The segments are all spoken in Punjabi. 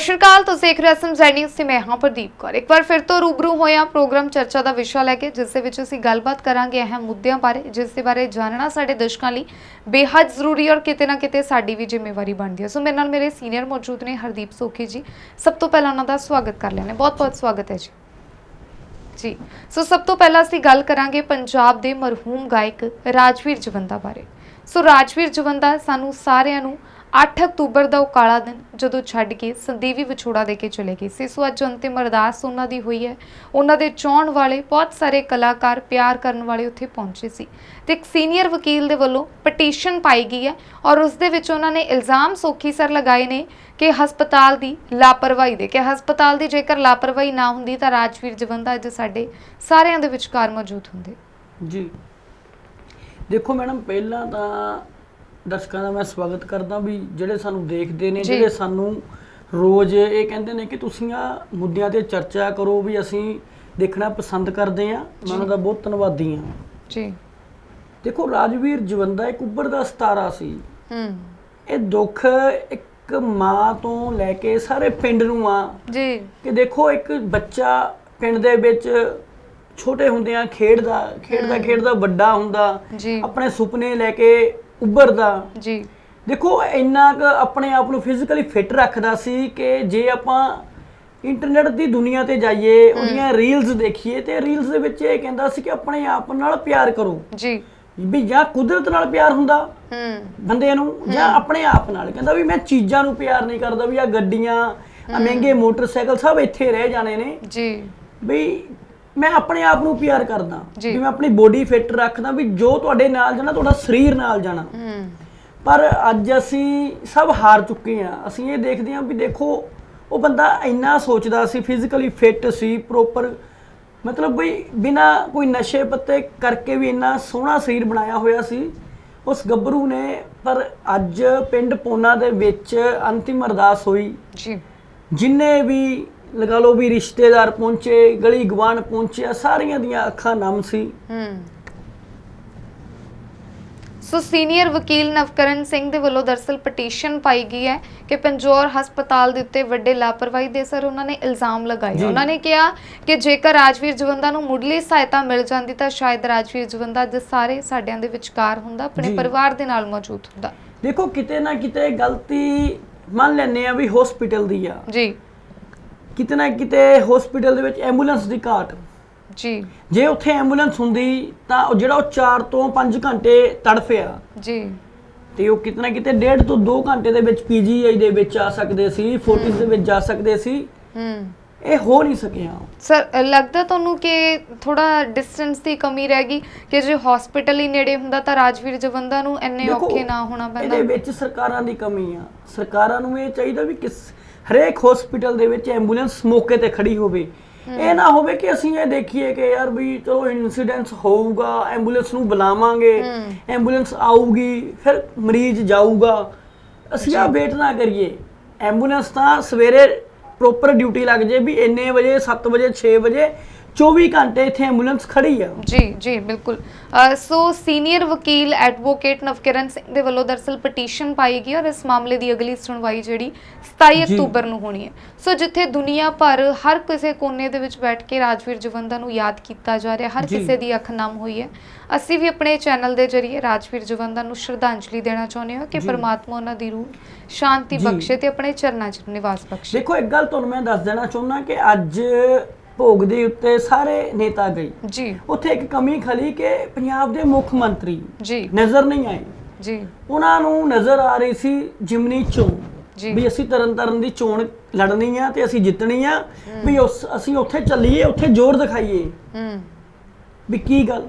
ਸ਼੍ਰੀ ਅਕਾਲ ਤੁਸੀਂ ਦੇਖ ਰਹੇ ਹੋ ਐਸਐਮ ਨਿਊਜ਼ ਤੇ ਮੈਂ ਹਾਂ ਪ੍ਰਦੀਪ ਕੌਰ। ਇੱਕ ਵਾਰ ਫਿਰ ਤੋਂ ਰੂਬਰੂ ਹੋਇਆ ਪ੍ਰੋਗਰਾਮ ਚਰਚਾ ਦਾ ਵਿਸ਼ਾ ਲੈ ਕੇ, ਜਿਸ ਦੇ ਵਿੱਚ ਅਸੀਂ ਗੱਲਬਾਤ ਕਰਾਂਗੇ ਅਹਿਮ ਮੁੱਦਿਆਂ ਬਾਰੇ, ਜਿਸ ਦੇ ਬਾਰੇ ਜਾਣਨਾ ਸਾਡੇ ਦਰਸ਼ਕਾਂ ਲਈ ਬੇਹੱਦ ਜ਼ਰੂਰੀ ਔਰ ਕਿਤੇ ਨਾ ਕਿਤੇ ਸਾਡੀ ਵੀ ਜ਼ਿੰਮੇਵਾਰੀ ਬਣਦੀ ਹੈ। ਸੋ ਮੇਰੇ ਨਾਲ ਮੇਰੇ ਸੀਨੀਅਰ ਮੌਜੂਦ ਨੇ ਹਰਦੀਪ ਸੋਖੀ ਜੀ। ਸਭ ਤੋਂ ਪਹਿਲਾਂ ਉਹਨਾਂ ਦਾ ਸਵਾਗਤ ਕਰ ਲੈਣੇ ਬਹੁਤ ਬਹੁਤ ਸਵਾਗਤ ਹੈ ਜੀ। ਜੀ, ਸੋ ਸਭ ਤੋਂ ਪਹਿਲਾਂ ਅਸੀਂ ਗੱਲ ਕਰਾਂਗੇ ਪੰਜਾਬ ਦੇ ਮਰਹੂਮ ਗਾਇਕ ਰਾਜਵੀਰ ਜਵੰਦਾ ਬਾਰੇ। ਸੋ ਰਾਜਵੀਰ ਜਵੰਦਾ ਸਾਨੂੰ ਸਾਰਿਆਂ ਨੂੰ 8 ਅਕਤੂਬਰ ਦਾ ਉਹ ਕਾਲਾ ਦਿਨ ਜਦੋਂ ਛੱਡ ਕੇ ਸੰਦੀਵੀ ਵਿਛੋੜਾ ਦੇ ਕੇ ਚਲੇ ਗਏ ਸੀ। ਸੋ ਅੱਜ ਅੰਤਿਮ ਅਰਦਾਸ ਉਹਨਾਂ ਦੀ ਹੋਈ ਹੈ। ਉਹਨਾਂ ਦੇ ਚਾਹਣ ਵਾਲੇ ਬਹੁਤ ਸਾਰੇ ਕਲਾਕਾਰ ਪਿਆਰ ਕਰਨ ਵਾਲੇ ਉੱਥੇ ਪਹੁੰਚੇ ਸੀ। ਤੇ ਇੱਕ ਸੀਨੀਅਰ ਵਕੀਲ ਦੇ ਵੱਲੋਂ ਪਟੀਸ਼ਨ ਪਾਈ ਗਈ ਹੈ ਔਰ ਉਸ ਦੇ ਵਿੱਚ ਉਹਨਾਂ ਨੇ ਇਲਜ਼ਾਮ ਸੋਖੀ ਸਰ ਲਗਾਏ ਨੇ ਕਿ ਹਸਪਤਾਲ ਦੀ ਲਾਪਰਵਾਹੀ ਦੇ। ਕਿ ਹਸਪਤਾਲ ਦੀ ਜੇਕਰ ਲਾਪਰਵਾਹੀ ਨਾ ਹੁੰਦੀ ਤਾਂ ਰਾਜਵੀਰ ਜਵੰਦਾ ਅੱਜ ਸਾਡੇ ਸਾਰਿਆਂ ਦੇ ਵਿਚਕਾਰ ਮੌਜੂਦ ਹੁੰਦੇ। ਜੀ। ਦੇਖੋ ਮੈਡਮ ਪਹਿਲਾਂ ਤਾਂ ਦਰਸ਼ਕਾਂ ਦਾ ਮੈਂ ਸਵਾਗਤ ਕਰਦਾ ਵੀ ਜਿਹੜੇ ਸਾਨੂੰ ਦੇਖਦੇ ਨੇ। ਜਿਹੜੇ ਸਾਨੂੰ ਰੋਜ਼ ਇਹ ਕਹਿੰਦੇ ਨੇ ਕਿ ਤੁਸੀਂ ਆ ਮੁੱਦਿਆਂ ਤੇ ਚਰਚਾ ਕਰੋ ਵੀ ਅਸੀਂ ਦੇਖਣਾ ਪਸੰਦ ਕਰਦੇ ਆ ਮੈਂ ਉਹਨਾਂ ਦਾ ਬਹੁਤ ਧੰਨਵਾਦੀ ਆ ਜੀ। ਦੇਖੋ ਰਾਜਵੀਰ ਜਵੰਦਾ ਇੱਕ ਉੱਭਰਦਾ ਸਤਾਰਾ ਸੀ। ਹੂੰ। ਇਹ ਦੁੱਖ ਇੱਕ ਮਾਂ ਤੋਂ ਲੈ ਕੇ ਸਾਰੇ ਪਿੰਡ ਨੂੰ ਆ। ਜੀ। ਕਿ ਦੇਖੋ ਇੱਕ ਬੱਚਾ ਪਿੰਡ ਦੇ ਵਿੱਚ ਛੋਟੇ ਹੁੰਦਿਆਂ ਖੇਡਦਾ ਖੇਡਦਾ ਖੇਡਦਾ ਵੱਡਾ ਹੁੰਦਾ ਜੀ। ਆਪਣੇ ਸੁਪਨੇ ਲੈ ਕੇ ਉੱਭਰਦਾ। ਜੀ। ਦੇਖੋ ਇੰਨਾ ਕੁ ਆਪਣੇ ਆਪ ਨੂੰ ਫਿਜ਼ੀਕਲੀ ਫਿੱਟ ਰੱਖਦਾ ਸੀ ਕਿ ਜੇ ਆਪਾਂ ਇੰਟਰਨੈਟ ਦੀ ਦੁਨੀਆ ਤੇ ਜਾਈਏ ਉਹਦੀਆਂ ਰੀਲਸ ਦੇਖੀਏ ਤੇ ਰੀਲਸ ਦੇ ਵਿੱਚ ਇਹ ਕਹਿੰਦਾ ਸੀ ਕਿ ਆਪਣੇ ਆਪ ਨਾਲ ਪਿਆਰ ਕਰੋ। ਜੀ। ਵੀ ਜਾਂ ਕੁਦਰਤ ਨਾਲ ਪਿਆਰ ਹੁੰਦਾ ਹੂੰ ਬੰਦੇ ਨੂੰ ਜਾਂ ਆਪਣੇ ਆਪ ਨਾਲ। ਕਹਿੰਦਾ ਵੀ ਮੈਂ ਚੀਜ਼ਾਂ ਨੂੰ ਪਿਆਰ ਨਹੀਂ ਕਰਦਾ ਵੀ ਆ ਗੱਡੀਆਂ ਆ ਮਹਿੰਗੇ ਮੋਟਰਸਾਈਕਲ ਸਭ ਇੱਥੇ ਰਹਿ ਜਾਣੇ ਨੇ। ਜੀ। ਵੀ ਮੈਂ ਆਪਣੇ ਆਪ ਨੂੰ ਪਿਆਰ ਕਰਦਾ ਜੀ। ਵੀ ਮੈਂ ਆਪਣੀ ਬੋਡੀ ਫਿੱਟ ਰੱਖਦਾ ਵੀ ਜੋ ਤੁਹਾਡੇ ਨਾਲ ਜਾਣਾ ਤੁਹਾਡਾ ਸਰੀਰ ਨਾਲ ਜਾਣਾ। ਹੂੰ। ਪਰ ਅੱਜ ਅਸੀਂ ਸਭ ਹਾਰ ਚੁੱਕੇ ਆ ਅਸੀਂ ਇਹ ਦੇਖਦੇ ਹਾਂ ਵੀ ਦੇਖੋ ਉਹ ਬੰਦਾ ਇੰਨਾ ਸੋਚਦਾ ਸੀ ਫਿਜ਼ੀਕਲੀ ਫਿੱਟ ਸੀ ਪ੍ਰੋਪਰ ਮਤਲਬ ਵੀ ਬਿਨਾ ਕੋਈ ਨਸ਼ੇ ਪੱਤੇ ਕਰਕੇ ਵੀ ਇੰਨਾ ਸੋਹਣਾ ਸਰੀਰ ਬਣਾਇਆ ਹੋਇਆ ਸੀ ਉਸ ਗੱਭਰੂ ਨੇ ਪਰ ਅੱਜ ਪਿੰਡ ਪੋਨਾ ਦੇ ਵਿੱਚ ਅੰਤਿਮ ਅਰਦਾਸ ਹੋਈ। ਜੀ। ਜਿੰਨੇ ਵੀ ਲਗਾ ਲਓ ਵੀ ਰਿਸ਼ਤੇਦਾਰ ਪਹੁੰਚੇ ਗਲੀ ਗਵਾਨ ਪਹੁੰਚਿਆ ਸਾਰੀਆਂ ਦੀਆਂ ਅੱਖਾਂ ਨਮ ਸੀ। ਹੂੰ। ਸੋ ਸੀਨੀਅਰ ਵਕੀਲ ਨਵਕਰਨ ਸਿੰਘ ਦੇ ਵੱਲੋਂ ਦਰਸਲ ਪਟੀਸ਼ਨ ਪਾਈ ਗਈ ਹੈ ਕਿ ਪੰਜੌਰ ਹਸਪਤਾਲ ਦੇ ਉੱਤੇ ਵੱਡੇ ਲਾਪਰਵਾਹੀ ਦੇ ਸਰ ਉਹਨਾਂ ਨੇ ਇਲਜ਼ਾਮ ਲਗਾਏ। ਉਹਨਾਂ ਨੇ ਕਿਹਾ ਕਿ ਜੇਕਰ ਰਾਜਵੀਰ ਜਵੰਦਾ ਨੂੰ ਮੁੱਢਲੀ ਸਹਾਇਤਾ ਮਿਲ ਜਾਂਦੀ ਤਾਂ ਸ਼ਾਇਦ ਰਾਜਵੀਰ ਜਵੰਦਾ ਅੱਜ ਸਾਰੇ ਸਾਡਿਆਂ ਦੇ ਵਿਚਕਾਰ ਹੁੰਦਾ ਆਪਣੇ। ਪਰਿਵਾਰ ਦੇ ਨਾਲ ਮੌਜੂਦ ਹੁੰਦਾ। ਦੇਖੋ ਕਿਤੇ ਨਾ ਕਿਤੇ ਗਲਤੀ ਮੰਨ ਲੈਂਦੇ ਆ ਵੀ ਹਸਪੀਟਲ ਦੀ ਆ। ਜੀ। ਕਿਤੇ ਨਾ ਕਿਤੇ ਹਸਪੀਟਲ ਦੇ ਵਿੱਚ ਐਂਬੂਲੈਂਸ ਦੀ ਘਾਟ। ਜੀ। ਜੇ ਉੱਥੇ ਐਂਬੂਲੈਂਸ ਹੁੰਦੀ ਤਾਂ ਉਹ ਜਿਹੜਾ ਉਹ 4 ਤੋਂ 5 ਘੰਟੇ ਤੜਫਿਆ ਜੀ। ਤੇ ਉਹ ਕਿਤੇ ਨਾ ਕਿਤੇ 1.5 ਤੋਂ 2 ਘੰਟੇ ਦੇ ਵਿੱਚ ਪੀਜੀਆਈ ਦੇ ਵਿੱਚ ਆ ਸਕਦੇ ਸੀ ਫੋਰਟਿਸ ਦੇ ਵਿੱਚ ਜਾ ਸਕਦੇ ਸੀ। ਹੂੰ। ਇਹ ਹੋ ਨਹੀਂ ਸਕਿਆ। ਸਰ ਲੱਗਦਾ ਤੁਹਾਨੂੰ ਕਿ ਥੋੜਾ ਡਿਸਟੈਂਸ ਦੀ ਕਮੀ ਰਹਿ ਗਈ ਕਿ ਜੇ ਹਸਪੀਟਲ ਹੀ ਨੇੜੇ ਹੁੰਦਾ ਤਾਂ ਰਾਜਵੀਰ ਜਵੰਦਾ ਨੂੰ ਇੰਨੇ ਔਖੇ ਨਾ ਹੋਣਾ ਪੈਂਦਾ? ਇਹਦੇ ਵਿੱਚ ਸਰਕਾਰਾਂ ਦੀ ਕਮੀ ਆ। ਸਰਕਾਰਾਂ ਨੂੰ ਇਹ ਚਾਹੀਦਾ ਵੀ ਕਿਸ ਹਰੇਕ ਹਸਪੀਟਲ ਦੇ ਵਿੱਚ ਐਂਬੂਲੈਂਸ ਮੌਕੇ ਤੇ ਖੜੀ ਹੋਵੇ। ਇਹ ਨਾ ਹੋਵੇ ਕਿ ਅਸੀਂ ਇਹ ਦੇਖੀਏ ਕਿ ਯਾਰ ਵੀ ਚਲੋ ਇਨਸੀਡੈਂਟਸ ਹੋਊਗਾ ਐਂਬੂਲੈਂਸ ਨੂੰ ਬੁਲਾਵਾਂਗੇ। ਐਂਬੂਲੈਂਸ ਆਊਗੀ ਫਿਰ ਮਰੀਜ਼ ਜਾਊਗਾ। ਅਸੀਂ ਆ ਵੇਟ ਨਾ ਕਰੀਏ। ਐਂਬੂਲੈਂਸ ਤਾਂ ਸਵੇਰੇ ਪ੍ਰੋਪਰ ਡਿਊਟੀ ਲੱਗ ਜੇ ਵੀ ਇੰਨੇ ਵਜੇ 7 ਵਜੇ 6 ਵਜੇ 24 ਘੰਟੇ ਇੱਥੇ ਐਂਬੂਲੈਂਸ ਖੜੀ ਆ ਜੀ ਜੀ ਬਿਲਕੁਲ ਅ, ਸੋ ਸੀਨੀਅਰ ਵਕੀਲ ਐਡਵੋਕੇਟ ਨਵਕਿਰਨ ਸਿੰਘ ਦੇ ਵੱਲੋਂ ਦਰਸਲ ਪਟੀਸ਼ਨ ਪਾਈ ਗਈ ਔਰ ਇਸ ਮਾਮਲੇ ਦੀ ਅਗਲੀ ਸੁਣਵਾਈ ਜਿਹੜੀ 27 ਜੀ। ਅਕਤੂਬਰ ਨੂੰ ਹੋਣੀ ਹੈ ਸੋ ਜਿੱਥੇ ਦੁਨੀਆ ਭਰ ਹਰ ਕਿਸੇ ਕੋਨੇ ਦੇ ਵਿੱਚ ਬੈਠ ਕੇ ਰਾਜਵੀਰ ਜਵੰਦਾ ਨੂੰ ਯਾਦ ਕੀਤਾ ਜਾ ਰਿਹਾ ਹਰ ਜੀ। ਕਿਸੇ ਦੀ ਅੱਖ ਨਮ ਹੋਈ ਹੈ ਅਸੀਂ ਵੀ ਆਪਣੇ ਚੈਨਲ ਦੇ ਜ਼ਰੀਏ ਰਾਜਵੀਰ ਜਵੰਦਾ ਨੂੰ ਸ਼ਰਧਾਂਜਲੀ ਦੇਣਾ ਚਾਹੁੰਦੇ ਹਾਂ ਕਿ ਜੀ। ਪਰਮਾਤਮਾ ਉਹਨਾਂ ਦੀ ਰੂਹ ਸ਼ਾਂਤੀ ਜੀ। ਬਖਸ਼ੇ ਤੇ ਆਪਣੇ ਚਰਨਾਂ 'ਚ ਨਿਵਾਸ ਬਖਸ਼ੇ ਦੇਖੋ ਇੱਕ ਗੱਲ ਤੁਹਾਨੂੰ ਮੈਂ ਦੱਸ ਦੇਣਾ ਚਾਹੁੰਦਾ ਕਿ ਅੱਜ ਭੋਗ ਦੇ ਉੱਤੇ ਸਾਰੇ ਨੇਤਾ ਗਏ। ਜੀ। ਉੱਥੇ ਇੱਕ ਕਮੀ ਖਲੀ ਕਿ ਪੰਜਾਬ ਦੇ ਮੁੱਖ ਮੰਤਰੀ ਜੀ। ਨਜ਼ਰ ਨਹੀਂ ਆਏ। ਜੀ। ਉਹਨਾਂ ਨੂੰ ਨਜ਼ਰ ਆ ਰਹੀ ਸੀ ਜਿਮਨੀ ਚੋਣ। ਜੀ। ਵੀ ਅਸੀਂ ਤਰਨ ਤਾਰਨ ਦੀ ਚੋਣ ਲੜਨੀ ਆ ਤੇ ਅਸੀਂ ਜਿੱਤਣੀ ਆ। ਵੀ ਉਸ ਅਸੀਂ ਉੱਥੇ ਚੱਲੀਏ ਉੱਥੇ ਜ਼ੋਰ ਦਿਖਾਈਏ। ਹੂੰ। ਵੀ ਕੀ ਗੱਲ?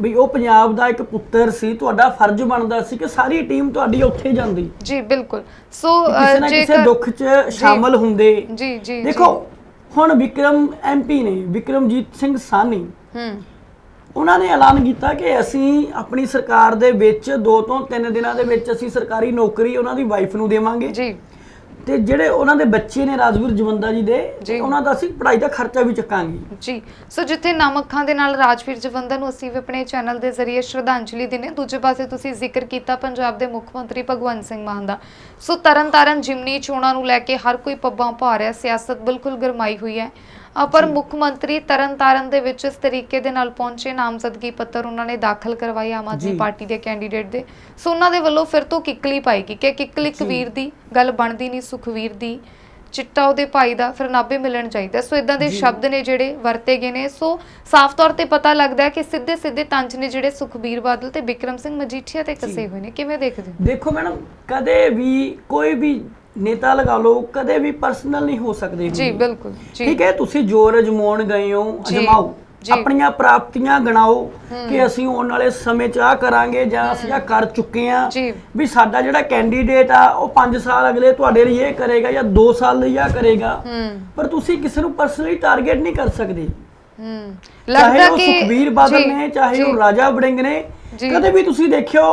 ਵੀ ਉਹ ਪੰਜਾਬ ਦਾ ਇੱਕ ਪੁੱਤਰ ਸੀ ਤੁਹਾਡਾ ਫਰਜ਼ ਬਣਦਾ ਸੀ ਕਿ ਸਾਰੀ ਟੀਮ ਤੁਹਾਡੀ ਉੱਥੇ ਜਾਂਦੀ। ਜੀ ਬਿਲਕੁਲ। ਸੋ ਅ, ਕਿਸੇ ਦੁੱਖ 'ਚ ਸ਼ਾਮਲ ਹੁੰਦੇ। ਜੀ ਜੀ। ਦੇਖੋ ਹੁਣ ਵਿਕਰਮ ਐਮਪੀ ਨੇ ਵਿਕਰਮਜੀਤ ਸਿੰਘ ਸਾਨੀ ਹੂੰ। ਉਹਨਾਂ ਨੇ ਐਲਾਨ ਕੀਤਾ ਕਿ ਅਸੀਂ ਆਪਣੀ ਸਰਕਾਰ ਦੇ ਵਿੱਚ 2 ਤੋਂ 3 ਦਿਨਾਂ ਦੇ ਵਿੱਚ ਅਸੀਂ ਸਰਕਾਰੀ ਨੌਕਰੀ ਉਹਨਾਂ ਦੀ ਵਾਈਫ ਨੂੰ ਦੇਵਾਂਗੇ। ਜੀ। ਤੇ ਜਿਹੜੇ ਉਹਨਾਂ ਦੇ ਬੱਚੇ ਨੇ ਰਾਜਵੀਰ ਜਵੰਦਾ ਜੀ ਦੇ। ਉਹਨਾਂ ਦਾ ਅਸੀਂ ਪੜ੍ਹਾਈ ਦਾ ਖਰਚਾ ਵੀ ਚੱਕਾਂਗੇ। ਜੀ। ਸੋ ਜਿੱਥੇ ਨਮ ਅੱਖਾਂ ਦੇ ਨਾਲ ਰਾਜਵੀਰ ਜਵੰਦਾ ਨੂੰ ਅਸੀਂ ਵੀ ਆਪਣੇ ਚੈਨਲ ਦੇ ਜ਼ਰੀਏ ਸ਼ਰਧਾਂਜਲੀ ਹਾਂ। ਦੂਜੇ ਪਾਸੇ ਤੁਸੀਂ ਜ਼ਿਕਰ ਕੀਤਾ ਪੰਜਾਬ ਦੇ ਮੁੱਖ ਮੰਤਰੀ ਭਗਵੰਤ ਸਿੰਘ ਮਾਨ ਦਾ। ਸੋ ਤਰਨਤਾਰਨ ਜਿਮਨੀ ਚੋਣਾਂ ਨੂੰ ਲੈ ਕੇ ਹਰ ਕੋਈ ਪੱਬਾਂ ਪਾ ਰਿਹਾ। ਸਿਆਸਤ ਬਿਲਕੁਲ ਗਰਮਾਈ ਹੋਈ ਹੈ। ਅ, ਪਰ ਮੁੱਖ ਮੰਤਰੀ ਤਰਨਤਾਰਨ ਦੇ ਵਿੱਚ ਇਸ ਤਰੀਕੇ ਦੇ ਨਾਲ ਪਹੁੰਚੇ ਨਾਮਜ਼ਦਗੀ ਪੱਤਰ ਉਹਨਾਂ ਨੇ ਦਾਖਲ ਕਰਵਾਏ ਆਮ ਆਦਮੀ ਜੀ। ਪਾਰਟੀ ਦੇ ਕੈਂਡੀਡੇਟ ਦੇ। ਸੋ ਉਹਨਾਂ ਦੇ ਵੱਲੋਂ ਫਿਰ ਤੋਂ ਕਿੱਕਲੀ ਪਾਏਗੀ ਕਿ ਕਿੱਕਲੀ ਕਬੀਰ ਦੀ ਗੱਲ ਬਣਦੀ ਨਹੀਂ ਸੁਖਵੀਰ ਦੀ ਚਿੱਟਾ ਉਹਦੇ ਭਾਈ ਦਾ ਫਿਰ ਨਾਭੇ ਮਿਲਣ ਚਾਹੀਦਾ। ਸੋ ਇਦਾਂ ਦੇ ਜੀ। ਸ਼ਬਦ ਨੇ ਜਿਹੜੇ ਵਰਤੇ ਗਏ ਨੇ। ਸੋ ਸਾਫ਼ ਤੌਰ ਤੇ ਪਤਾ ਲੱਗਦਾ ਹੈ ਕਿ ਸਿੱਧੇ ਸਿੱਧੇ ਤੰਜ ਨੇ ਜਿਹੜੇ ਸੁਖਬੀਰ ਬਾਦਲ ਤੇ ਬਿਕਰਮ ਸਿੰਘ ਮਜੀਠੀਆ ਤੇ ਕਸੇ ਹੋਏ ਨੇ। ਕਿਵੇਂ ਦੇਖਦੇ ਹੋ? ਦੇਖੋ ਮੈਡਮ ਕਦੇ ਵੀ ਕੋਈ ਵੀ ਨੇਤਾ ਲਗਾ ਲਓ ਕਦੇ ਵੀ ਪਰਸਨਲ ਨਹੀਂ ਹੋ ਸਕਦੇ ਜੀ। ਬਿਲਕੁਲ ਜੀ। ਠੀਕ ਹੈ? ਤੁਸੀਂ ਜੋਰ ਅਜਮਾਉਣ ਗਏ ਹੋ ਅਜਮਾਓ। ਆਪਣੀਆਂ ਪ੍ਰਾਪਤੀਆਂ ਗਣਾਓ ਕਿ ਅਸੀਂ ਆਉਣ ਵਾਲੇ ਸਮੇਂ 'ਚ ਆ ਕਰਾਂਗੇ ਜਾਂ ਅਸੀਂ ਆ ਕਰ ਚੁੱਕੇ ਆ ਵੀ ਸਾਡਾ ਜਿਹੜਾ ਕੈਂਡੀਡੇਟ ਆ ਉਹ 5 ਸਾਲ ਅਗਲੇ ਤੁਹਾਡੇ ਲਈ ਇਹ ਕਰੇਗਾ ਜਾਂ 2 ਸਾਲ ਲਈ ਆ ਕਰੇਗਾ। ਪਰ ਤੁਸੀਂ ਕਿਸੇ ਨੂੰ ਪਰਸਨਲੀ ਟਾਰਗੇਟ ਨਹੀਂ ਕਰ ਸਕਦੇ। ਲੱਗਦਾ ਉਹ ਕਿ ਸੁਖਬੀਰ ਬਾਦਲ ਨੇ ਚਾਹੇ ਉਹ ਰਾਜਾ ਵੜਿੰਗ ਨੇ। ਕਦੇ ਵੀ ਤੁਸੀਂ ਦੇਖਿਓ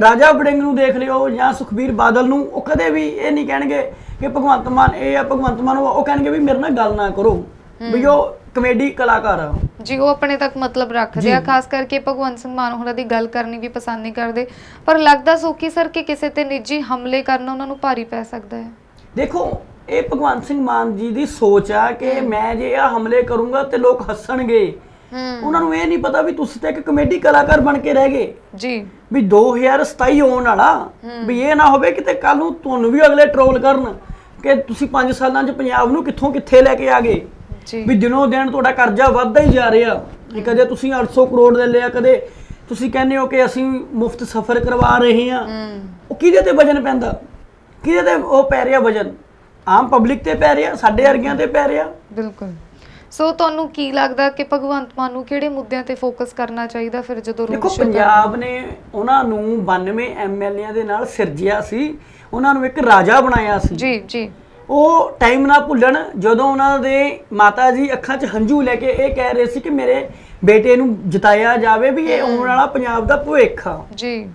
ਰਾਜਾ ਵੜਿੰਗ ਨੂੰ ਦੇਖ ਲਿਓ ਜਾਂ ਸੁਖਬੀਰ ਬਾਦਲ ਨੂੰ ਉਹ ਕਦੇ ਵੀ ਇਹ ਨਹੀਂ ਕਹਿਣਗੇ ਕਿ ਭਗਵੰਤ ਮਾਨ ਇਹ ਆ ਭਗਵੰਤ ਮਾਨ ਉਹ ਉਹ ਕਹਿਣਗੇ ਵੀ ਮੇਰੇ ਨਾਲ ਗੱਲ ਨਾ ਕਰੋ ਵੀ ਉਹ ਕਮੇਡੀ ਕਲਾਕਾਰ ਆ। ਜੀ ਉਹ ਆਪਣੇ ਤੱਕ ਮਤਲਬ ਰੱਖਦੇ। ਆ ਖਾਸ ਕਰਕੇ ਭਗਵੰਤ ਸਿੰਘ ਮਾਨ ਹੋਰਾਂ ਦੀ ਗੱਲ ਕਰਨੀ ਵੀ ਪਸੰਦ ਨਹੀਂ ਕਰਦੇ ਪਰ ਲੱਗਦਾ ਸੋਕੀ ਸਰ ਕਿ ਕਿਸੇ ਤੇ ਨਿੱਜੀ ਹਮਲੇ ਕਰਨਾ ਉਹਨਾਂ ਨੂੰ ਭਾਰੀ ਪੈ ਸਕਦਾ ਹੈ। ਦੇਖੋ ਇਹ ਭਗਵੰਤ ਸਿੰਘ ਮਾਨ ਜੀ ਦੀ ਸੋਚ ਆ ਕਿ ਮੈਂ ਜੇ ਆ ਹਮਲੇ ਕਰੂੰਗਾ ਤੇ ਲੋਕ ਹੱਸਣਗੇ। ਉਹਨਾਂ ਨੂੰ ਇਹ ਨਹੀਂ ਪਤਾ ਵੀ ਤੁਸੀਂ ਤਾਂ ਇੱਕ ਕਮੇਡੀ ਕਲਾਕਾਰ ਬਣ ਕੇ ਰਹਿ ਗਏ। ਜੀ। ਵੀ 2027 ਆਉਣ ਵਾਲਾ ਵੀ ਇਹ ਨਾ ਹੋਵੇ ਕਿਤੇ ਕੱਲ ਨੂੰ ਤੁਹਾਨੂੰ ਵੀ ਅਗਲੇ ਟਰੋਲ ਕਰਨ ਕਿ ਤੁਸੀਂ 5 ਸਾਲਾਂ 'ਚ ਪੰਜਾਬ ਨੂੰ ਕਿੱਥੋਂ ਕਿੱਥੇ ਲੈ ਕੇ ਆ ਗਏ। ਜੀ। ਵੀ ਦਿਨੋਂ ਦਿਨ ਤੁਹਾਡਾ ਕਰਜ਼ਾ ਵੱਧਦਾ ਹੀ ਜਾ ਰਿਹਾ। ਕਦੇ ਤੁਸੀਂ 800 ਕਰੋੜ ਦੇ ਲਿਆ ਕਦੇ ਤੁਸੀਂ ਕਹਿੰਦੇ ਹੋ ਕਿ ਅਸੀਂ ਮੁਫਤ ਸਫ਼ਰ ਕਰਵਾ ਰਹੇ ਹਾਂ। ਹੂੰ। ਉਹ ਕਿਹਦੇ ਤੇ ਵਜਨ ਪੈਂਦਾ? ਕਿਹਦੇ ਤੇ ਉਹ ਪੈ ਰਿਹਾ ਵਜਨ? ਆਮ ਪਬਲਿਕ ਤੇ ਪੈ ਰਿਹਾ ਸਾਡੇ ਵਰਗਿਆਂ ਤੇ ਪੈ ਰਿਹਾ। ਬਿਲਕੁਲ। ਸੋ ਤੁਹਾਨੂੰ ਕੀ ਲੱਗਦਾ ਕਿ ਭਗਵੰਤ ਮਾਨ ਨੂੰ ਕਿਹੜੇ ਮੁੱਦਿਆਂ ਤੇ ਫੋਕਸ ਕਰਨਾ ਚਾਹੀਦਾ ਫਿਰ ਜਦੋਂ road ਦੇਖੋ? ਪੰਜਾਬ ਨੇ? ਉਹਨਾਂ ਨੂੰ 92 ਐਮਐਲਏਆਂ ਦੇ ਨਾਲ ਸਿਰਜਿਆ ਸੀ। ਉਹਨਾਂ ਨੂੰ ਇੱਕ ਰਾਜਾ ਬਣਾਇਆ ਸੀ। ਜੀ ਜੀ। ਉਹ ਟਾਈਮ ਨਾ ਭੁੱਲਣ ਜਦੋਂ ਉਹਨਾਂ ਦੇ ਮਾਤਾ ਜੀ ਅੱਖਾਂ 'ਚ ਹੰਝੂ ਲੈ ਕੇ ਇਹ ਕਹਿ ਰਹੇ ਸੀ ਕਿ ਮੇਰੇ ਬੇਟੇ ਨੂੰ ਜਿਤਾਇਆ ਜਾਵੇ ਵੀ ਇਹ ਆਉਣ ਵਾਲਾ ਪੰਜਾਬ ਦਾ ਭਵਿੱਖ ਆ। ਜੀ।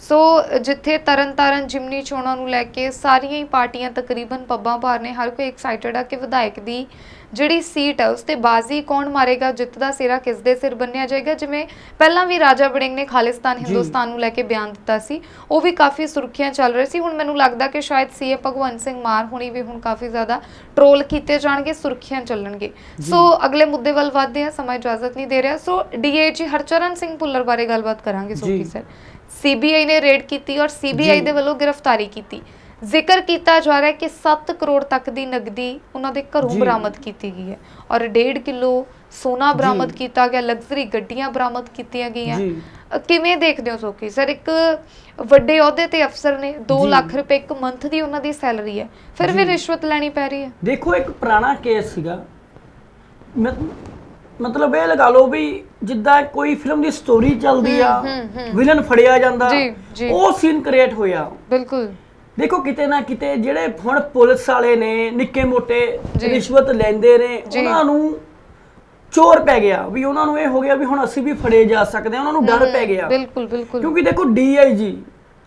ਸੋ ਜਿੱਥੇ ਤਰਨਤਾਰਨ ਜਿਮਨੀ ਚੋਣਾਂ ਨੂੰ ਲੈ ਕੇ ਸਾਰੀਆਂ ਹੀ ਪਾਰਟੀਆਂ ਤਕਰੀਬਨ ਪੱਬਾਂ ਭਾਰ ਨੇ ਹਰ ਕੋਈ ਐਕਸਾਈਟਡ ਆ ਕਿ ਵਿਧਾਇਕ ਦੀ ਜਿਹੜੀ ਸੀਟ ਹੈ ਉਸ ਤੇ ਬਾਜ਼ੀ ਕੌਣ ਮਾਰੇਗਾ ਜਿੱਤ ਦਾ ਸਿਰਾ ਕਿਸ ਦੇ ਸਿਰ ਬੰਨਿਆ ਜਾਏਗਾ? ਜਿਵੇਂ ਪਹਿਲਾਂ ਵੀ ਰਾਜਾ ਵੜਿੰਗ ਨੇ ਖਾਲਿਸਤਾਨ। ਹਿੰਦੁਸਤਾਨ ਨੂੰ ਲੈ ਕੇ ਬਿਆਨ ਦਿੱਤਾ ਸੀ ਉਹ ਵੀ ਕਾਫੀ ਸੁਰਖੀਆਂ ਚੱਲ ਰਹੀ ਸੀ। ਹੁਣ ਮੈਨੂੰ ਲੱਗਦਾ ਕਿ ਸ਼ਾਇਦ ਸੀਏ ਭਗਵੰਤ ਸਿੰਘ ਮਾਨ ਹੁਣੀ ਵੀ ਹੁਣ ਕਾਫੀ ਜ਼ਿਆਦਾ ਟਰੋਲ ਕੀਤੇ ਜਾਣਗੇ ਸੁਰਖੀਆਂ ਚੱਲਣਗੇ। ਸੋ ਅਗਲੇ ਮੁੱਦੇ ਵੱਲ ਵਧਦੇ ਹਾਂ ਸਮਾਂ ਇਜਾਜ਼ਤ ਨਹੀਂ ਦੇ ਰਿਹਾ। ਸੋ ਡੀਏਜੀ ਹਰਚਰਨ ਸਿੰਘ ਭੁੱਲਰ ਬਾਰੇ ਗੱਲਬਾਤ ਕਰਾਂਗੇ ਸੋਕੀ। ਸਰ। ਸੀਬੀਆਈ ਨੇ ਰੇਡ ਕੀਤੀ ਔਰ ਸੀਬੀਆਈ। ਦੇ ਵੱਲੋਂ ਗ੍ਰਿਫਤਾਰੀ ਕੀਤੀ ਜ਼ਿਕਰ ਕੀਤਾ ਜਾ ਰਿਹਾ ਹੈ ਕਿ 7 ਕਰੋੜ ਤੱਕ ਦੀ ਨਗਦੀ ਉਹਨਾਂ ਦੇ ਘਰੋਂ ਜੀ। ਬਰਾਮਦ ਕੀਤੀ ਗਈ ਹੈ ਔਰ 1.5 ਕਿਲੋ ਸੋਨਾ ਬਰਾਮਦ। ਕੀਤਾ ਗਿਆ ਲਗਜ਼ਰੀ ਗੱਡੀਆਂ ਬਰਾਮਦ ਕੀਤੀਆਂ ਗਈਆਂ ਜੀ। ਅ, ਕਿਵੇਂ ਦੇਖਦੇ ਹੋ ਸੋਕੀ ਸਰ ਇੱਕ ਵੱਡੇ ਅਹੁਦੇ ਤੇ ਅਫਸਰ ਨੇ 2 ਜੀ। ਲੱਖ ਰੁਪਏ ਇੱਕ ਮੰਥ ਦੀ ਉਹਨਾਂ ਦੀ ਸੈਲਰੀ ਹੈ ਫਿਰ ਵੀ ਜੀ। ਰਿਸ਼ਵਤ ਲੈਣੀ ਪੈ ਰਹੀ ਹੈ ਦੇਖੋ ਇੱਕ ਪੁਰਾਣਾ ਕੇਸ ਸੀਗਾ ਮ- ਮਤਲਬ ਇਹ ਲਗਾ ਲਓ ਵੀ ਜਿੱਦਾਂ ਕੋਈ ਫਿਲਮ ਦੀ ਸਟੋਰੀ ਚੱਲਦੀ ਆ। ਵਿਲਨ ਫੜਿਆ ਜਾਂਦਾ। ਉਹ ਸੀਨ ਕ੍ਰੀਏਟ ਹੋਇਆ ਬਿਲਕੁਲ ਦੇਖੋ ਕਿਤੇ ਨਾ ਕਿਤੇ ਜਿਹੜੇ ਹੁਣ ਪੁਲਿਸ ਵਾਲੇ ਨੇ ਨਿੱਕੇ ਮੋਟੇ। ਰਿਸ਼ਵਤ ਲੈਂਦੇ ਨੇ। ਉਹਨਾਂ ਨੂੰ ਚੋਰ ਪੈ ਗਿਆ ਵੀ ਉਹਨਾਂ ਨੂੰ ਇਹ ਹੋ ਗਿਆ ਵੀ ਹੁਣ ਅਸੀਂ ਵੀ ਫੜੇ ਜਾ ਸਕਦੇ ਹਾਂ ਉਹਨਾਂ ਨੂੰ ਡਰ ਪੈ ਗਿਆ ਬਿਲਕੁਲ ਬਿਲਕੁਲ ਕਿਉਂਕਿ ਦੇਖੋ ਡੀਆਈਜੀ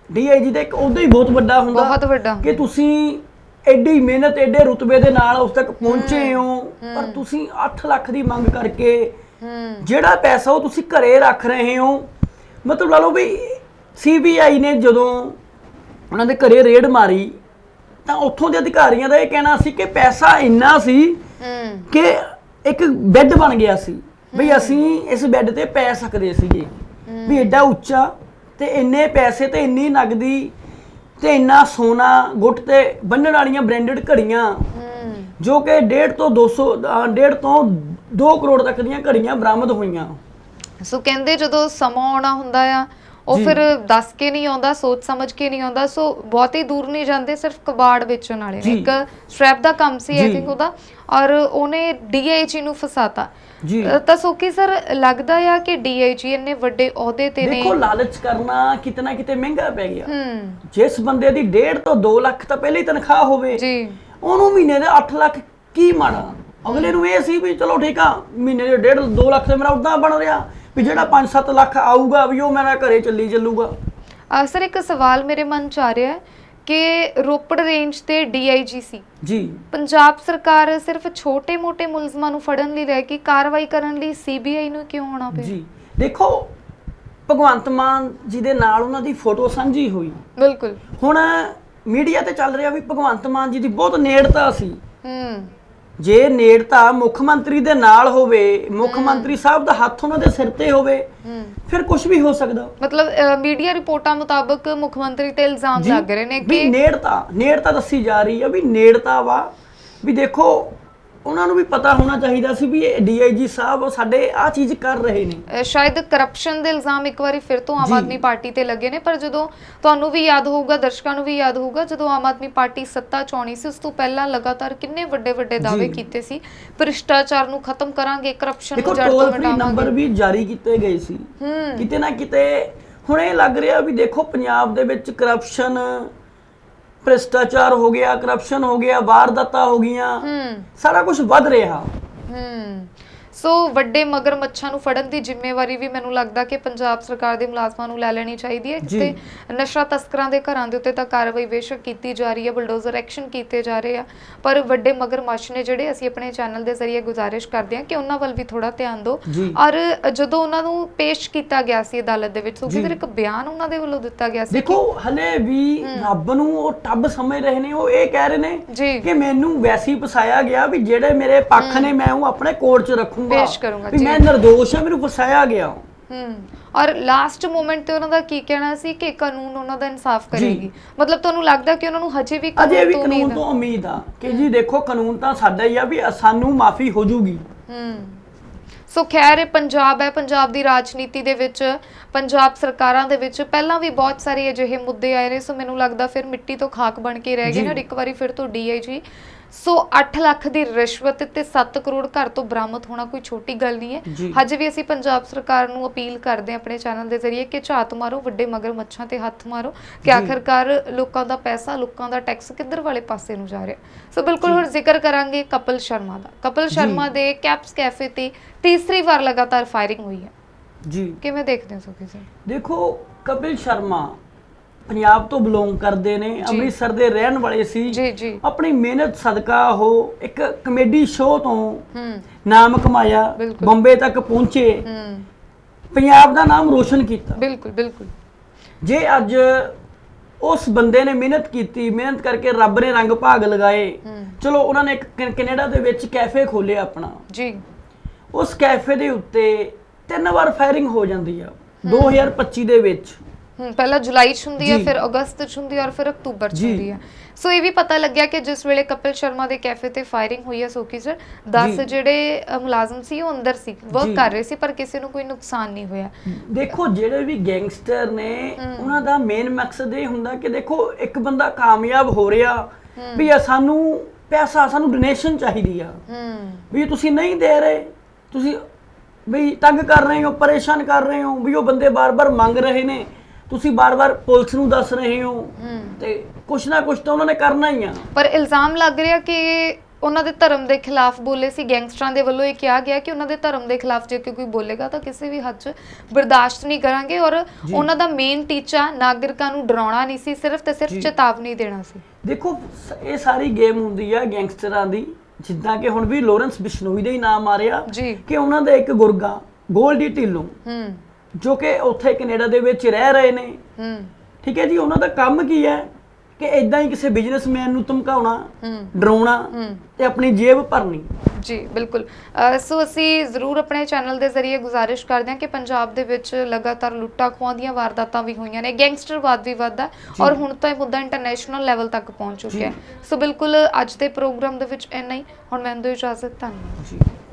ਡੀਆਈਜੀ ਦਾ ਇੱਕ ਉਹਦਾ ਹੀ ਬਹੁਤ ਵੱਡਾ ਹੁੰਦਾ ਬਹੁਤ ਵੱਡਾ ਕਿ ਤੁਸੀਂ ਐਡੀ ਮਿਹਨਤ ਐਡੇ ਰੁਤਬੇ ਦੇ ਨਾਲ ਉਸ ਤੱਕ ਪਹੁੰਚੇ ਹੋ ਪਰ ਤੁਸੀਂ 8 ਲੱਖ ਦੀ ਮੰਗ ਕਰਕੇ ਜਿਹੜਾ ਪੈਸਾ ਉਹ ਤੁਸੀਂ ਘਰੇ ਰੱਖ ਰਹੇ ਹੋ ਮਤਲਬ ਲਾ ਲਓ ਵੀ ਸੀਬੀਆਈ ਨੇ ਜਦੋਂ ਉਹਨਾਂ ਦੇ ਘਰੇ ਰੇਡ ਮਾਰੀ ਤਾਂ ਉੱਥੋਂ ਦੇ ਅਧਿਕਾਰੀਆਂ ਦਾ ਇਹ ਕਹਿਣਾ ਸੀ ਕਿ ਪੈਸਾ ਇੰਨਾ ਸੀ ਕਿ ਇੱਕ ਬੈੱਡ ਬਣ ਗਿਆ ਸੀ ਵੀ ਅਸੀਂ ਇਸ ਬੈੱਡ ਤੇ ਪੈ ਸਕਦੇ ਸੀਗੇ। ਵੀ ਐਡਾ ਉੱਚਾ ਤੇ ਇੰਨੇ ਪੈਸੇ ਤੇ ਇੰਨੀ ਨਗਦੀ ਤੇ ਇੰਨਾ ਸੋਨਾ ਗੁੱਟ ਤੇ ਬੰਨਣ ਵਾਲੀਆਂ ਬ੍ਰਾਂਡਡ ਘੜੀਆਂ ਜੋ ਕਿ 1.5 ਤੋਂ 200 ਅ, ਡੇਢ ਤੋਂ 2 ਕਰੋੜ ਤੱਕ ਦੀਆਂ ਘੜੀਆਂ ਬਰਾਮਦ ਹੋਈਆਂ। ਸੋ ਕਹਿੰਦੇ ਜਦੋਂ ਸਮਾਂ ਆਉਣਾ ਹੁੰਦਾ ਆ ਉਹ। ਫਿਰ ਦੱਸ ਕੇ ਨਹੀਂ ਆਉਂਦਾ ਸੋਚ ਸਮਝ ਕੇ ਨਹੀਂ ਆਉਂਦਾ ਸੋ ਬਹੁਤੀ ਦੂਰ ਨਹੀਂ ਜਾਂਦੇ ਸਿਰਫ ਕਬਾੜ ਵੇਚਣ ਵਾਲੇ ਨੇ। ਇੱਕ ਸਟ੍ਰੈਪ ਦਾ ਕੰਮ ਸੀ ਆਈ। ਥਿੰਕ ਉਹਦਾ ਔਰ ਉਹਨੇ ਡੀਆਈਜੀ ਨੂੰ ਫਸਾਤਾ। ਜੀ। ਤਾਂ ਸੋ ਕੀ ਸਰ ਲੱਗਦਾ ਆ ਕਿ ਡੀਆਈਜੀ ਇੰਨੇ ਵੱਡੇ ਅਹੁਦੇ ਤੇ ਨੇ। ਦੇਖੋ ਲਾਲਚ ਕਰਨਾ ਕਿਤਨਾ ਕਿਤੇ ਮਹਿੰਗਾ ਪੈ ਗਿਆ। ਹੂੰ। ਜਿਸ ਬੰਦੇ ਦੀ 1.5 ਤੋਂ 2 ਲੱਖ ਤਾਂ ਪਹਿਲੀ ਤਨਖਾਹ ਹੋਵੇ ਜੀ। ਉਹਨੂੰ ਮਹੀਨੇ ਦੇ 8 ਲੱਖ ਕੀ ਮਾੜਾ। ਅਗਲੇ ਨੂੰ ਇਹ ਸੀ ਵੀ ਚਲੋ ਠੀਕ ਆ ਮਹੀਨੇ ਦੇ 1.5 2 ਲੱਖ ਤੇ ਮੇਰਾ ਉਦਾਂ ਬਣ ਰਿਹਾ। ਵੀ ਜਿਹੜਾ 5-7 ਲੱਖ ਆਊਗਾ ਵੀ ਉਹ ਮੇਰਾ ਘਰੇ ਚੱਲੀ ਚੱਲੂਗਾ। ਸਰ ਇੱਕ ਸਵਾਲ ਮੇਰੇ ਮਨ ਚ ਆ ਰਿਹਾ ਹੈ ਕਿ ਰੋਪੜ ਰੇਂਜ ਤੇ ਡੀਆਈਜੀ ਸੀ। ਜੀ। ਪੰਜਾਬ ਸਰਕਾਰ ਸਿਰਫ ਛੋਟੇ-ਮੋਟੇ ਮੁਲਜ਼ਮਾਂ ਨੂੰ ਫੜਨ ਲਈ ਰਹਿ ਗਈ ਕਾਰਵਾਈ ਕਰਨ ਲਈ ਸੀਬੀਆਈ ਨੂੰ ਕਿਉਂ ਆਉਣਾ ਪਿਆ? ਜੀ। ਦੇਖੋ ਭਗਵੰਤ ਮਾਨ ਜੀ ਦੇ ਨਾਲ ਉਹਨਾਂ ਦੀ ਫੋਟੋ ਸਾਂਝੀ ਹੋਈ। ਬਿਲਕੁਲ। ਹੁਣ ਮੀਡੀਆ ਤੇ ਚੱਲ ਰਿਹਾ ਵੀ ਭਗਵੰਤ ਮਾਨ ਜੀ ਦੀ ਬਹੁਤ ਨੇੜਤਾ ਸੀ। ਹੂੰ। ਜੇ ਨੇੜਤਾ ਮੁੱਖ ਮੰਤਰੀ ਦੇ ਨਾਲ ਹੋਵੇ ਮੁੱਖ ਮੰਤਰੀ ਸਾਹਿਬ ਦਾ ਹੱਥ ਉਹਨਾਂ ਦੇ ਸਿਰ ਤੇ ਹੋਵੇ ਫਿਰ ਕੁਝ ਵੀ ਹੋ ਸਕਦਾ। ਮਤਲਬ ਮੀਡੀਆ ਰਿਪੋਰਟਾਂ ਮੁਤਾਬਕ ਮੁੱਖ ਮੰਤਰੀ ਤੇ ਇਲਜ਼ਾਮ ਲੱਗ ਰਹੇ ਨੇ ਵੀ ਕਿ ਨੇੜਤਾ ਨੇੜਤਾ ਦੱਸੀ ਜਾ ਰਹੀ ਹੈ ਵੀ ਨੇੜਤਾ ਵਾ ਵੀ ਦੇਖੋ ਉਹਨਾਂ ਨੂੰ ਵੀ ਪਤਾ ਹੋਣਾ ਚਾਹੀਦਾ ਸੀ ਵੀ ਇਹ ਡੀਆਈਜੀ ਸਾਹਿਬ ਸਾਡੇ ਆ ਚੀਜ਼ ਕਰ ਰਹੇ ਨੇ ਸ਼ਾਇਦ ਕਰਪਸ਼ਨ ਦੇ ਇਲਜ਼ਾਮ ਇੱਕ ਵਾਰੀ ਫਿਰ ਤੋਂ ਆਮ ਜੀ। ਆਦਮੀ ਪਾਰਟੀ ਤੇ ਲੱਗੇ ਨੇ ਪਰ ਜਦੋਂ ਤੁਹਾਨੂੰ ਵੀ ਯਾਦ ਹੋਊਗਾ ਦਰਸ਼ਕਾਂ ਨੂੰ ਵੀ ਯਾਦ ਹੋਊਗਾ ਜਦੋਂ ਆਮ ਆਦਮੀ ਪਾਰਟੀ ਸੱਤਾ ਚ ਆਉਣੀ ਸੀ ਉਸ ਤੋਂ ਪਹਿਲਾਂ ਲਗਾਤਾਰ ਕਿੰਨੇ ਵੱਡੇ ਵੱਡੇ ਦਾਅਵੇ। ਕੀਤੇ ਸੀ ਭ੍ਰਿਸ਼ਟਾਚਾਰ ਨੂੰ ਖਤਮ ਕਰਾਂਗੇ ਕਰਪਸ਼ਨ ਦੇਖੋ ਨੂੰ ਜੜ ਤੋਂ ਟੋਲ ਫ੍ਰੀ ਨੰਬਰ ਮਿਟਾਵਾਂਗੇ ਵੀ ਜਾਰੀ ਕੀਤੇ ਗਏ ਸੀ ਹੂੰ ਕਿਤੇ ਨਾ ਕਿਤੇ ਹੁਣ ਇਹ ਲੱਗ ਰਿਹਾ ਵੀ ਦੇਖੋ ਪੰਜਾਬ ਦੇ ਵਿੱਚ ਕਰਪਸ਼ਨ ਭ੍ਰਿਸ਼ਟਾਚਾਰ ਹੋ ਗਿਆ ਕਰਪਸ਼ਨ ਹੋ ਗਿਆ ਵਾਰਦਾਤਾਂ ਹੋ ਗਈਆਂ ਹੂੰ। ਸਾਰਾ ਕੁਝ ਵੱਧ ਰਿਹਾ। ਹੂੰ। ਸੋ ਵੱਡੇ ਮਗਰਮੱਛਾਂ ਨੂੰ ਫੜਨ ਦੀ ਜ਼ਿੰਮੇਵਾਰੀ ਵੀ ਮੈਨੂੰ ਲੱਗਦਾ ਕਿ ਪੰਜਾਬ ਸਰਕਾਰ ਦੇ ਮੁਲਾਜ਼ਮਾਂ ਨੂੰ ਲੈ ਲੈਣੀ ਚਾਹੀਦੀ ਹੈ। ਜਿੱਤੇ ਨਸ਼ਾ ਤਸਕਰਾਂ ਦੇ ਘਰਾਂ ਦੇ ਉੱਤੇ ਤਾਂ ਕਾਰਵਾਈ ਬੇਸ਼ੱਕ ਕੀਤੀ ਜਾ ਰਹੀ ਹੈ ਬਲਡੋਜ਼ਰ ਐਕਸ਼ਨ ਕੀਤੇ ਜਾ ਰਹੇ ਆ ਪਰ ਵੱਡੇ ਮਗਰਮੱਛ ਨੇ ਜਿਹੜੇ ਅਸੀਂ ਆਪਣੇ ਚੈਨਲ ਦੇ ਜ਼ਰੀਏ ਗੁਜ਼ਾਰਿਸ਼ ਕਰਦੇ ਹਾਂ ਕਿ ਉਹਨਾਂ ਵੱਲ ਵੀ ਥੋੜਾ ਧਿਆਨ ਦਿਓ। ਔਰ ਜਦੋਂ ਉਹਨਾਂ ਨੂੰ ਪੇਸ਼ ਕੀਤਾ ਗਿਆ ਸੀ ਅਦਾਲਤ ਦੇ ਵਿੱਚ। ਉਹ ਇੱਕ ਬਿਆਨ ਉਹਨਾਂ ਦੇ ਵੱਲੋਂ ਦਿੱਤਾ ਗਿਆ ਸੀ ਦੇਖੋ ਹਲੇ ਵੀ ਰੱਬ ਨੂੰ ਉਹ ਟੱਬ ਸਮਝ ਰਹੇ ਨੇ ਉਹ ਇਹ ਕਹਿ ਰਹੇ ਨੇ ਕਿ ਮੈਨੂੰ ਵੈਸੀ ਹੀ ਫਸਾਇਆ ਗਿਆ ਵੀ ਜਿਹੜੇ ਮੇਰੇ ਪੱਖ ਨੇ ਮੈਂ ਉਹ ਆਪਣੇ ਕੋਰਟ 'ਚ ਰੱਖੂੰਗਾ ਪੇਸ਼ ਕਰੂੰਗਾ, ਜੀ। ਮੈਂ ਨਿਰਦੋਸ਼ ਹਾਂ ਮੈਨੂੰ ਫਸਾਇਆ ਗਿਆ ਹੂੰ। ਔਰ ਲਾਸਟ ਮੂਮੈਂਟ ਤੇ ਉਹਨਾਂ ਦਾ ਕੀ ਕਹਿਣਾ ਸੀ ਕਿ ਕਾਨੂੰਨ ਉਹਨਾਂ ਦਾ ਇਨਸਾਫ ਕਰੇਗੀ? ਮਤਲਬ ਤੁਹਾਨੂੰ ਲੱਗਦਾ ਕਿ ਉਹਨਾਂ ਨੂੰ ਹਜੇ ਵੀ ਅਜੇ ਵੀ ਕਾਨੂੰਨ? ਤੋਂ ਉਮੀਦ ਆ? ਕਿ ਜੀ ਦੇਖੋ ਕਾਨੂੰਨ ਤਾਂ ਸਾਡਾ ਹੀ ਆ ਵੀ ਸਾਨੂੰ ਮਾਫੀ ਹੋ ਜੂਗੀ। ਹੂੰ। ਸੋ ਖੈਰ ਇਹ ਪੰਜਾਬ ਹੈ ਪੰਜਾਬ ਦੀ ਰਾਜਨੀਤੀ ਦੇ ਵਿੱਚ ਪੰਜਾਬ ਸਰਕਾਰਾਂ ਦੇ ਵਿੱਚ ਪਹਿਲਾਂ ਵੀ ਬਹੁਤ ਸਾਰੇ ਅਜਿਹੇ ਮੁੱਦੇ ਆਏ ਨੇ ਸੋ ਮੈਨੂੰ ਲੱਗਦਾ ਫਿਰ ਮਿੱਟੀ ਤੋਂ ਖਾਕ ਬਣ ਕੇ ਰਹਿ ਗਏ। ਨੇ ਇੱਕ ਵਾਰੀ ਫਿਰ ਤੋਂ ਡੀਆਈਜੀ ਸੋ 8 ਲੱਖ ਦੀ ਰਿਸ਼ਵਤ ਤੇ 7 ਕਰੋੜ ਘਰ ਤੋਂ ਬਰਾਮਦ ਹੋਣਾ ਕੋਈ ਛੋਟੀ ਗੱਲ ਨਹੀਂ ਹੈ। ਹਜੇ ਵੀ ਅਸੀਂ ਪੰਜਾਬ ਸਰਕਾਰ ਨੂੰ ਅਪੀਲ ਕਰਦੇ ਹਾਂ ਆਪਣੇ ਚੈਨਲ ਦੇ ਜ਼ਰੀਏ ਕਿ ਝਾਤ ਮਾਰੋ ਵੱਡੇ ਮਗਰ ਮੱਛਾਂ ਤੇ ਹੱਥ ਮਾਰੋ ਕਿ। ਆਖਰਕਾਰ ਲੋਕਾਂ ਦਾ ਪੈਸਾ ਲੋਕਾਂ ਦਾ ਟੈਕਸ ਕਿੱਧਰ ਵਾਲੇ ਪਾਸੇ ਨੂੰ ਜਾ ਰਿਹਾ ਸੋ ਬਿਲਕੁਲ ਹੁਣ ਜ਼ਿਕਰ ਕਰਾਂਗੇ ਕਪਲ ਸ਼ਰਮਾ ਦਾ। ਕਪਲ ਸ਼ਰਮਾ ਦੇ ਕੈਪਸ ਕੈਫੇ ਤੇ ਤੀਸਰੀ ਵਾਰ ਲਗਾਤਾਰ ਫਾਇਰਿੰਗ ਹੋਈ ਹੈ। ਜੀ। ਕਿਵੇਂ ਦੇਖਦੇ ਹੋ ਸੁਖੀ ਜੀ ਦੇਖੋ ਕਪਿਲ ਸ਼ਰਮਾ ਪੰਜਾਬ ਤੋਂ ਬਿਲੋਂਗ ਕਰਦੇ ਨੇ ਅੰਮ੍ਰਿਤਸਰ ਦੇ ਰਹਿਣ ਵਾਲੇ ਸੀ। ਜੀ ਜੀ। ਆਪਣੀ ਮਿਹਨਤ ਸਦਕਾ ਉਹ ਇੱਕ ਕਮੇਡੀ ਸ਼ੋਅ ਤੋਂ ਨਾਮ ਕਮਾਇਆ। ਬੰਬੇ ਤੱਕ ਪਹੁੰਚੇ। ਪੰਜਾਬ ਦਾ ਨਾਮ ਰੋਸ਼ਨ ਕੀਤਾ। ਬਿਲਕੁਲ ਬਿਲਕੁਲ। ਜੇ ਅੱਜ ਉਸ ਬੰਦੇ ਨੇ ਮਿਹਨਤ ਕੀਤੀ ਮਿਹਨਤ ਕਰਕੇ ਰੱਬ ਨੇ ਰੰਗ ਭਾਗ ਲਗਾਏ ਚਲੋ ਉਹਨਾਂ ਨੇ ਕੈਨੇਡਾ ਦੇ ਵਿੱਚ ਕੈਫੇ ਖੋਲਿਆ ਆਪਣਾ। ਜੀ। ਉਸ ਕੈਫੇ ਦੇ ਉੱਤੇ ਤਿੰਨ ਵਾਰ ਫਾਇਰਿੰਗ ਹੋ ਜਾਂਦੀ ਆ 2025 ਦੇ ਵਿੱਚ। ਹੂੰ ਪਹਿਲਾਂ ਜੁਲਾਈ ਚ ਹੁੰਦੀ ਹੈ ਜੀ। ਫਿਰ ਅਗਸਤ ਚ ਹੁੰਦੀ ਹੈ ਔਰ ਫਿਰ ਅਕਤੂਬਰ ਚ ਜੀ। ਹੁੰਦੀ ਹੈ ਸੋ ਇਹ ਵੀ ਪਤਾ ਲੱਗਿਆ ਕਿ ਜਿਸ ਵੇਲੇ ਕਪਿਲ ਸ਼ਰਮਾ ਦੇ ਕੈਫੇ ਤੇ ਫਾਇਰਿੰਗ ਹੋਈ ਹੈ ਸੋਕੀ ਸਰ 10 ਜੀ। ਜਿਹੜੇ ਅ, ਮੁਲਾਜ਼ਮ ਸੀ ਉਹ ਅੰਦਰ ਸੀ ਵਰਕ ਜੀ। ਕਰ ਰਹੇ ਸੀ ਪਰ ਕਿਸੇ ਨੂੰ ਕੋਈ ਨੁਕਸਾਨ ਨਹੀਂ ਹੋਇਆ ਦੇਖੋ ਜਿਹੜੇ ਵੀ ਗੈਂਗਸਟਰ ਨੇ ਉਹਨਾਂ ਦਾ ਮੇਨ ਮਕਸਦ ਇਹ ਹੁੰਦਾ ਕਿ ਦੇਖੋ ਇੱਕ ਬੰਦਾ ਕਾਮਯਾਬ ਹੋ ਰਿਹਾ ਵੀ ਇਹ ਸਾਨੂੰ ਪੈਸਾ ਸਾਨੂੰ ਡੋਨੇਸ਼ਨ ਚਾਹੀਦੀ ਆ ਹੂੰ ਵੀ ਤੁਸੀਂ ਨਹੀਂ ਦੇ ਰਹੇ ਤੁਸੀਂ ਵੀ ਤੰਗ ਕਰ ਰਹੇ ਹੋ ਪਰੇਸ਼ਾਨ ਕਰ ਰਹੇ ਹੋ ਵੀ ਉਹ ਬੰਦੇ ਬਾਰ-ਬਾਰ ਮੰਗ ਰਹੇ ਨੇ ਤੁਸੀਂ ਬਾਰ-ਬਾਰ ਪੁਲਿਸ ਨੂੰ ਦੱਸ ਰਹੇ ਹੋ ਤੇ ਕੁਛ ਨਾ ਕੁਛ ਤਾਂ ਉਹਨਾਂ ਨੇ ਕਰਨਾ ਹੀ ਆ। ਪਰ ਇਲਜ਼ਾਮ ਲੱਗ ਰਿਹਾ ਕਿ ਉਹਨਾਂ ਦੇ ਧਰਮ ਦੇ ਖਿਲਾਫ ਬੋਲੇ ਸੀ। ਗੈਂਗਸਟਰਾਂ ਦੇ ਵੱਲੋਂ ਇਹ ਕਿਹਾ ਗਿਆ ਕਿ ਉਹਨਾਂ ਦੇ ਧਰਮ ਦੇ ਖਿਲਾਫ ਜੇ ਕੋਈ ਬੋਲੇਗਾ ਤਾਂ ਕਿਸੇ ਵੀ ਹੱਦ 'ਚ ਬਰਦਾਸ਼ਤ ਨਹੀਂ ਕਰਾਂਗੇ ਔਰ। ਉਹਨਾਂ ਦਾ ਮੇਨ ਟੀਚਾ ਨਾਗਰਿਕਾਂ ਨੂੰ ਡਰਾਉਣਾ ਨਹੀਂ ਸੀ ਸਿਰਫ ਤੇ ਸਿਰਫ। ਚੇਤਾਵਨੀ ਦੇਣਾ ਸੀ। ਦੇਖੋ ਇਹ ਸਾਰੀ ਗੇਮ ਹੁੰਦੀ ਆ ਗੈਂਗਸਟਰਾਂ ਦੀ ਜਿੱਦਾਂ ਕਿ ਹੁਣ ਵੀ ਲੋਰੈਂਸ ਬਿਸ਼ਨੋਈ ਦੇ ਹੀ ਨਾਮ ਆ ਰਿਹਾ ਕਿ ਉਹਨਾਂ ਦਾ ਇੱਕ ਗੁਰਗਾ ਗੋਲਡੀ ਢਿੱਲੋਂ ਹੂੰ। ਜੋ ਕਿ ਉੱਥੇ ਕੈਨੇਡਾ ਦੇ ਵਿੱਚ ਰਹਿ ਰਹੇ ਨੇ। ਹੂੰ। ਠੀਕ ਹੈ ਜੀ ਉਹਨਾਂ ਦਾ ਕੰਮ ਕੀ ਹੈ? ਕਿ ਇਦਾਂ ਹੀ ਕਿਸੇ ਬਿਜ਼ਨਸਮੈਨ ਨੂੰ ਧਮਕਾਉਣਾ ਡਰਾਉਣਾ ਤੇ ਆਪਣੀ ਜੇਬ ਭਰਨੀ। ਜੀ ਬਿਲਕੁਲ। ਸੋ ਅਸੀਂ ਜ਼ਰੂਰ ਆਪਣੇ ਚੈਨਲ ਦੇ ਜ਼ਰੀਏ ਗੁਜ਼ਾਰਿਸ਼ ਕਰਦੇ ਹਾਂ ਕਿ ਪੰਜਾਬ ਦੇ ਵਿੱਚ ਲਗਾਤਾਰ ਲੁੱਟਾਂ ਖੋਹਾਂ ਦੀਆਂ ਵਾਰਦਾਤਾਂ ਵੀ ਹੋਈਆਂ ਨੇ ਗੈਂਗਸਟਰਵਾਦ ਵੀ ਵੱਧਦਾ ਔਰ ਹੁਣ ਤਾਂ ਇਹ ਮੁੱਦਾ ਇੰਟਰਨੈਸ਼ਨਲ ਲੈਵਲ ਤੱਕ ਪਹੁੰਚ ਚੁੱਕਿਆ ਹੈ। ਸੋ ਬਿਲਕੁਲ ਅੱਜ ਦੇ ਪ੍ਰੋਗਰਾਮ ਦੇ ਵਿੱਚ ਇੰਨਾ ਹੀ। ਹੁਣ ਮੈਨੂੰ ਦਿਓ ਇਜਾਜ਼ਤ ਧੰਨਵਾਦ। ਜੀ।